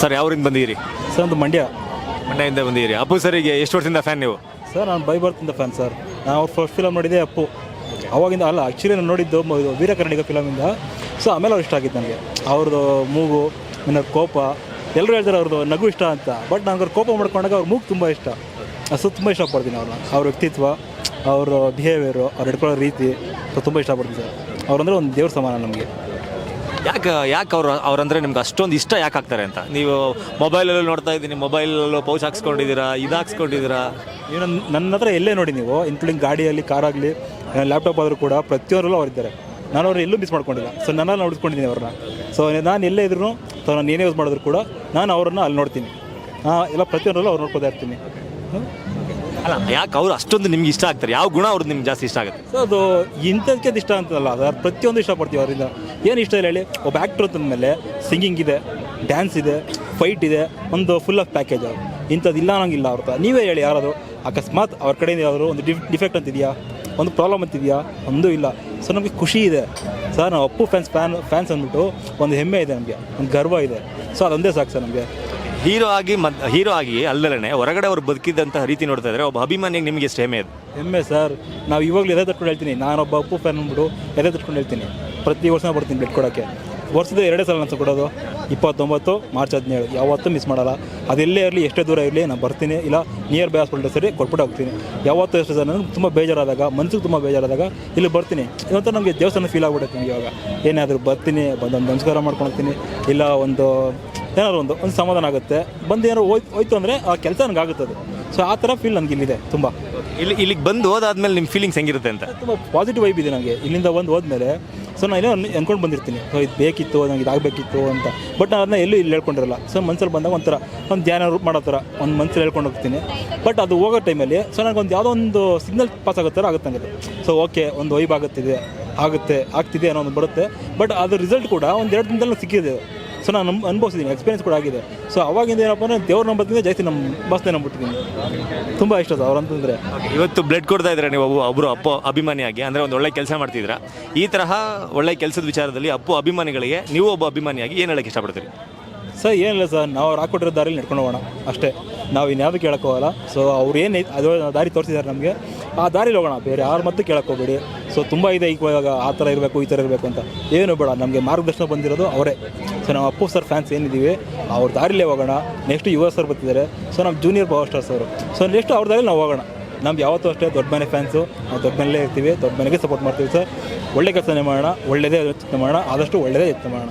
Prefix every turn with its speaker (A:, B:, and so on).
A: Sir ಯಾವ್ರಿಂದ ಬಂದಿದ್ದೀರಿ?
B: Sir ಒಂದು ಮಂಡ್ಯ.
A: ಮಂಡ್ಯದಿಂದ ಬಂದಿದ್ದೀರಿ. ಅಪ್ಪು ಸರಿಗೆ ಎಷ್ಟು ವರ್ಷದಿಂದ ಫ್ಯಾನ್ ನೀವು?
B: ಸರ್ ನಾನು ಬೈ ಬರ್ತಿದ್ದ ಫ್ಯಾನ್ ಸರ್. ನಾನು ಅವ್ರ ಫಸ್ಟ್ ಫಿಲಮ್ ನೋಡಿದ್ದೆ ಅಪ್ಪು. ಅವಾಗಿಂದ ಅಲ್ಲ ಆ್ಯಕ್ಚುಲಿ ನಾನು ನೋಡಿದ್ದು ಮ- ಇದು ವೀರ ಕರ್ಣಿಗ ಫಿಲಮಿಂದ ಸೊ ಆಮೇಲೆ ಅವ್ರು ಇಷ್ಟ ಆಗಿತ್ತು ನನಗೆ. ಅವ್ರದ್ದು ಮೂಗು ನನ್ನ ಕೋಪ ಎಲ್ಲರೂ ಹೇಳ್ತಾರೆ ಅವ್ರದ್ದು ನಗು ಇಷ್ಟ ಅಂತ. ಬಟ್ ನನಗೆ ಅವ್ರ ಕೋಪ ಮಾಡ್ಕೊಂಡಾಗ ಅವ್ರ ಮೂಗು ತುಂಬ ಇಷ್ಟ. ಸೊ ತುಂಬ ಇಷ್ಟಪಡ್ತೀನಿ ಅವ್ರನ್ನ. ಅವ್ರ ವ್ಯಕ್ತಿತ್ವ ಅವ್ರ ಬಿಹೇವಿಯರು ಅವ್ರು ಹಿಡ್ಕೊಳ್ಳೋ ರೀತಿ ಸೊ ತುಂಬ ಇಷ್ಟಪಡ್ತೀನಿ ಸರ್. ಅವ್ರಂದ್ರೆ ಒಂದು ದೇವ್ರ ಸಮಾನ ನಮಗೆ.
A: ಯಾಕೆ ಯಾಕೆ ಅವ್ರು, ಅವ್ರಂದ್ರೆ ನಿಮ್ಗೆ ಅಷ್ಟೊಂದು ಇಷ್ಟ ಯಾಕೆ ಆಗ್ತಾರೆ ಅಂತ? ನೀವು ಮೊಬೈಲಲ್ಲೂ ನೋಡ್ತಾ ಇದ್ದೀನಿ, ಮೊಬೈಲಲ್ಲೂ ಪೌಚ್ ಹಾಕ್ಸ್ಕೊಂಡಿದ್ದೀರಾ, ಇದು ಹಾಕ್ಸ್ಕೊಂಡಿದ್ದೀರಾ?
B: ಏನು ನನ್ನ ಹತ್ರ ಎಲ್ಲೇ ನೋಡಿ ನೀವು ಇನ್ಕ್ಲೂಡಿಂಗ್ ಗಾಡಿಯಲ್ಲಿ ಕಾರಾಗಲಿ ಲ್ಯಾಪ್ಟಾಪ್ ಆದರೂ ಕೂಡ ಪ್ರತಿಯೊಂದರಲ್ಲೂ ಅವರಿದ್ದಾರೆ ನಾನು ಅವ್ರು ಎಲ್ಲೂ ಮಿಸ್ ಮಾಡ್ಕೊಂಡಿಲ್ಲ. ಸೊ ನನ್ನಲ್ಲಿ ನೋಡಿಸ್ಕೊಂಡಿದ್ದೀನಿ ಅವ್ರನ್ನ. ಸೊ ನಾನು ಎಲ್ಲೇ ಇದ್ರು ಸೊ ನಾನು ಏನೇ ಯೂಸ್ ಮಾಡಿದ್ರು ಕೂಡ, ನಾನು ಅವ್ರನ್ನ ಅಲ್ಲಿ ನೋಡ್ತೀನಿ. ಎಲ್ಲ ಪ್ರತಿಯೊಂದರಲ್ಲೂ ಅವ್ರು ನೋಡ್ಕೋತಾ ಇರ್ತೀನಿ?
A: ಅಲ್ಲ ಯಾಕೆ ಅವ್ರು ಅಷ್ಟೊಂದು ನಿಮ್ಗೆ ಇಷ್ಟ ಆಗ್ತಾರೆ? ಯಾವ ಗುಣ ಅವ್ರದ್ದು ನಿಮ್ಗೆ ಜಾಸ್ತಿ ಇಷ್ಟ ಆಗುತ್ತೆ?
B: ಸೊ ಅದು ಇಂಥದಕ್ಕೆ ಇಷ್ಟ ಅಂತಲ್ಲ ಅದು ಪ್ರತಿಯೊಂದು ಇಷ್ಟಪಡ್ತೀವಿ ಅವರಿಂದ. ಏನು ಇಷ್ಟ ಇಲ್ಲ ಹೇಳಿ, ಒಬ್ಬ ಆ್ಯಕ್ಟ್ರ್ ಮೇಲೆ ಸಿಂಗಿಂಗ್ ಇದೆ ಡ್ಯಾನ್ಸ್ ಇದೆ ಫೈಟ್ ಇದೆ, ಒಂದು ಫುಲ್ ಆಫ್ ಪ್ಯಾಕೇಜ್ ಅವರು ಇಂಥದ್ದು ಇಲ್ಲ ಅನ್ನೋಂಗಿಲ್ಲ ಅವ್ರ ನೀವೇ ಹೇಳಿ ಯಾರಾದರೂ, ಅಕಸ್ಮಾತ್ ಅವ್ರ ಕಡೆಯಿಂದ ಯಾವ್ದಾದ್ರು ಒಂದು ಡಿಫ್ ಡಿಫೆಕ್ಟ್ ಅಂತಿದೆಯಾ? ಒಂದು ಪ್ರಾಬ್ಲಮ್ ಅಂತಿದೆಯಾ? ಒಂದೂ ಇಲ್ಲ. ಸೊ ನಮಗೆ ಖುಷಿ ಇದೆ. ಸರ್, ನಾವು ಅಪ್ಪು ಫ್ಯಾನ್ಸ್ ಫ್ಯಾನ್ ಫ್ಯಾನ್ಸ್ ಅಂದ್ಬಿಟ್ಟು ಒಂದು ಹೆಮ್ಮೆ ಇದೆ ನಮಗೆ, ಒಂದು ಗರ್ವ ಇದೆ. ಸೊ ಅದೊಂದೇ ಸಾಕು ಸರ್ ನಮಗೆ.
A: ಹೀರೋ ಆಗಿ ಮದ್ ಹೀರೋ ಆಗಿ ಅಲ್ಲದೇ ಹೊರಗಡೆ ಅವ್ರು ಬದುಕಿದ್ದಂತಹ ರೀತಿ ನೋಡ್ತಾ ಇದ್ರೆ ಒಬ್ಬ ಅಭಿಮಾನಿಗೆ ನಿಮಗೆ ಎಷ್ಟು ಹೆಮ್ಮೆ ಅದು?
B: ಹೆಮ್ಮೆ ಸರ್. ನಾವು ಇವಾಗಲೂ ಎದೆ ತಟ್ಕೊಂಡು ಹೇಳ್ತೀನಿ. ನಾನೊಬ್ಬ ಅಪ್ಪು ಫ್ಯಾನ್ ಅಂದ್ಬಿಟ್ಟು ಎದೆ ತಟ್ಕೊಂಡು ಹೇಳ್ತೀನಿ. ಪ್ರತಿ ವರ್ಷ ಬರ್ತೀನಿ ಬ್ಲಡ್ ಕೊಡೋಕ್ಕೆ. ವರ್ಷದ ಎರಡೇ ಸಲ ನಾನು ಕೊಡೋದು. ಇಪ್ಪತ್ತೊಂಬತ್ತು, ಮಾರ್ಚ್ ಹದಿನೇಳು. ಯಾವತ್ತೂ ಮಿಸ್ ಮಾಡಲ್ಲ. ಅದೆಲ್ಲೇ ಇರಲಿ, ಎಷ್ಟೇ ದೂರ ಇರಲಿ, ನಾನು ಬರ್ತೀನಿ. ಇಲ್ಲ ನಿಯರ್ ಬೈ ಹಾಸ್ಪಿಟಲ್ ಸರಿ, ಕೊಟ್ಬಿಟ್ಟು ಹೋಗ್ತೀನಿ. ಯಾವತ್ತೂ ಎಷ್ಟು ಸರ್ ನನಗೆ ತುಂಬ ಬೇಜಾರಾದಾಗ, ಮನ್ಸಿಗೆ ತುಂಬ ಬೇಜಾರಾದಾಗ ಇಲ್ಲಿ ಬರ್ತೀನಿ. ಇವತ್ತು ನಮಗೆ ದೇವಸ್ಥಾನ ಫೀಲ್ ಆಗ್ಬಿಡುತ್ತೆ ನನಗೆ ಇವಾಗ. ಏನಾದರೂ ಬರ್ತೀನಿ ಬಂದೊಂದು ನಮಸ್ಕಾರ ಮಾಡ್ಕೊಂಡು ಇಲ್ಲ, ಒಂದು ಏನಾದ್ರು ಒಂದು ಒಂದು ಸಮಾಧಾನ ಆಗುತ್ತೆ. ಬಂದು ಏನಾದ್ರು ಹೋಯ್ತು ಹೋಯ್ತು ಅಂದರೆ ಆ ಕೆಲಸ ನನಗೆ ಆಗುತ್ತೆ ಅದು ಸೊ ಆ ಥರ ಫೀಲ್ ನನಗೆ ಇಲ್ಲಿದೆ ತುಂಬ.
A: ಇಲ್ಲಿ ಇಲ್ಲಿಗೆ ಬಂದು ಹೋದಾದ್ಮೇಲೆ ನಿಮ್ಮ ಫೀಲಿಂಗ್ಸ್ ಹೆಂಗಿರುತ್ತೆ ಅಂತ?
B: ತುಂಬ ಪಾಸಿಟಿವ್ ವೈಬ್ ಇದೆ ನನಗೆ ಇಲ್ಲಿಂದ ಬಂದು ಹೋದ್ಮೇಲೆ ಸೊ ನಾನು ಏನೋ ಅನ್- ಅನ್ಕೊಂಡು ಬಂದಿರ್ತೀನಿ. ಸೊ ಇದು ಬೇಕಿತ್ತು ನನಗೆ ಇದಾಗಬೇಕಿತ್ತು ಅಂತ. ಬಟ್ ನಾನು ಅದನ್ನ ಎಲ್ಲೂ ಇಲ್ಲಿ ಹೇಳ್ಕೊಂಡಿರಲ್ಲ. ಸೊ ಮನ್ಸಲ್ಲಿ ಬಂದಾಗ ಒಂಥರ ಒಂದು ಧ್ಯಾನ ರೂಪ್ ಮಾಡೋ ಥರ ಒಂದು ಮನ್ಸಲ್ಲಿ ಹೇಳ್ಕೊಂಡು ಹೋಗ್ತೀನಿ. ಬಟ್ ಅದು ಹೋಗೋ ಟೈಮಲ್ಲಿ ಸೊ ನನಗೆ ಒಂದು ಯಾವುದೋ ಒಂದು ಸಿಗ್ನಲ್ ಪಾಸ್ ಆಗೋ ಥರ ಆಗುತ್ತೆ ನನಗೆ ಸೊ ಓಕೆ ಒಂದು ವೈಬ್ ಆಗುತ್ತಿದೆ ಆಗುತ್ತೆ ಆಗ್ತಿದೆ ಅನ್ನೋ ಒಂದು ಬರುತ್ತೆ. ಬಟ್ ಅದು ರಿಸಲ್ಟ್ ಕೂಡ ಒಂದು ಎರಡು ದಿನದಲ್ಲಿ ಸಿಕ್ಕಿದೆ. ಸೊ ನಾನು ಅನ್- ಅನುಭವಿಸಿದ್ದೀನಿ ಎಕ್ಸ್ಪೀರಿಯನ್ಸ್ ಕೂಡ ಆಗಿದೆ. ಸೊ ಅವಾಗಿಂದ ಏನಪ್ಪ ಅಂದರೆ ದೇವ್ರ ನಂಬತ್ತಿಂದ ಜಾಸ್ತಿ ನಮ್ಮ ಬಸ್ನೇ ನಂಬಿಟ್ಟಿದ್ದೀನಿ ತುಂಬ ಇಷ್ಟ ಅವ್ರಂತಂದರೆ
A: ಇವತ್ತು ಬ್ಲಡ್ ಕೊಡ್ತಾ ಇದ್ರೆ ನೀವು ಒಬ್ಬರು ಅಪ್ಪ ಅಭಿಮಾನಿಯಾಗಿ ಅಂದರೆ ಒಂದು ಒಳ್ಳೆ ಕೆಲಸ ಮಾಡ್ತಿದ್ದೀರಾ? ಈ ತರಹ ಒಳ್ಳೆ ಕೆಲಸದ ವಿಚಾರದಲ್ಲಿ ಅಪ್ಪು ಅಭಿಮಾನಿಗಳಿಗೆ ನೀವು ಒಬ್ಬ ಅಭಿಮಾನಿಯಾಗಿ ಏನು ಹೇಳಕ್ಕೆ ಇಷ್ಟಪಡ್ತೀರಿ?
B: ಸರ್ ಏನಿಲ್ಲ ಸರ್ ನಾವು ಅವ್ರು ಹಾಕ್ಕೊಟ್ಟಿರೋ ದಾರಿಲಿ ನಡ್ಕೊಂಡು ಹೋಗೋಣ ಅಷ್ಟೇ. ನಾವು ಇನ್ಯಾವುದು ಕೇಳಕ್ಕೆ ಹೋಗಲ್ಲ. ಸೊ ಅವ್ರು ಏನು ಅದು ದಾರಿ ತೋರಿಸಿದ್ದಾರೆ ನಮಗೆ ಆ ದಾರಿಲಿ ಹೋಗೋಣ ಬೇರೆ ಯಾರು ಮತ್ತೆ ಕೇಳಕ್ಕೆ ಹೋಗ್ಬೇಡಿ. ಸೊ ತುಂಬ ಇದೆ ಇವಾಗ ಆ ಥರ ಇರಬೇಕು, ಈ ಥರ ಇರಬೇಕು ಅಂತ. ಏನು ಬೇಡ, ನಮಗೆ ಮಾರ್ಗದರ್ಶನ ಬಂದಿರೋದು ಅವರೇ. ಸೊ ನಾವು ಅಪ್ಪು ಸರ್ ಫ್ಯಾನ್ಸ್ ಏನಿದ್ದೀವಿ, ಅವ್ರ ದಾರಿಲೇ ಹೋಗೋಣ. ನೆಕ್ಸ್ಟ್ ಯುವ ಸರ್ ಬರ್ತಿದ್ದಾರೆ. ಸೊ ನಮ್ಮ ಜೂನಿಯರ್ ಪವರ್ ಸ್ಟಾರ್ಸ್ ಅವರು ಸೊ ನೆಕ್ಸ್ಟ್ ಅವ್ರ ದಾರಿಲಿ ನಾವು ಹೋಗೋಣ. ನಮ್ಗೆ ಯಾವತ್ತೂ ಅಷ್ಟೇ ದೊಡ್ಡ ಮನೆ ಫ್ಯಾನ್ಸು ನಾವು ದೊಡ್ಡ ಮನೆಯಲ್ಲೇ ಇರ್ತೀವಿ, ದೊಡ್ಡ ಮನೆಗೆ ಸಪೋರ್ಟ್ ಮಾಡ್ತೀವಿ ಸರ್ ಒಳ್ಳೆ ಕೆಲಸನೇ ಮಾಡೋಣ ಒಳ್ಳೆಯದೇ ಯೋಚನೆ ಮಾಡೋಣ, ಆದಷ್ಟು ಒಳ್ಳೆಯದೇ ಯತ್ನ ಮಾಡೋಣ.